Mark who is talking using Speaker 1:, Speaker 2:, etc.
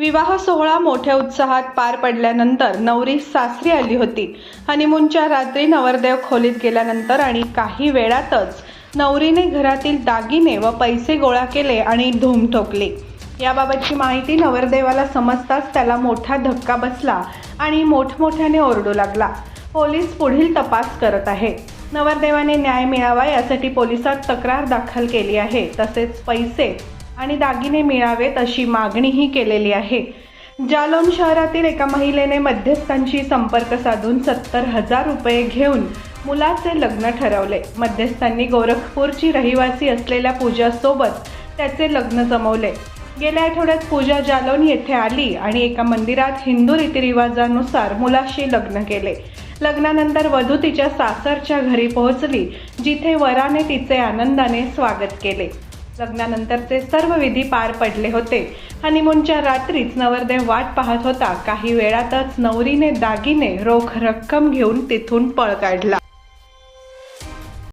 Speaker 1: विवाह सोहळा मोठ्या उत्साहात पार पडल्यानंतर नवरी सासरी आली होती. हनीमूनच्या रात्री नवरदेव खोलीत गेल्यानंतर आणि काही वेळातच नवरीने घरातील दागिने व पैसे गोळा केले आणि धूम ठोकली. याबाबतची माहिती नवरदेवाला समजताच त्याला मोठा धक्का बसला आणि मोठमोठ्याने ओरडू लागला. पोलीस पुढील तपास करत आहे. नवरदेवाने न्याय मिळावा यासाठी पोलिसात तक्रार दाखल केली आहे. तसेच पैसे आणि दागिने मिळावेत अशी मागणीही केलेली आहे. जालौन शहरातील एका महिलेने मध्यस्थांशी संपर्क साधून सत्तर हजार रुपये घेऊन मुलाचे लग्न ठरवले. मध्यस्थांनी गोरखपूरची रहिवासी असलेल्या पूजासोबत त्याचे लग्न जमवले. गेल्या आठवड्यात पूजा जालौन येथे आली आणि एका मंदिरात हिंदू रीतिरिवाजानुसार मुलाशी लग्न केले. लग्नानंतर वधू तिच्या सासरच्या घरी पोहोचली जिथे वराने तिचे आनंदाने स्वागत केले. लग्नानंतरचे सर्व विधी पार पडले होते. हनीमूनच्या रात्रीच नवरदेव वाट पाहत होता. काही वेळातच नवरीने दागिने रोख रक्कम घेऊन तिथून पळ काढला.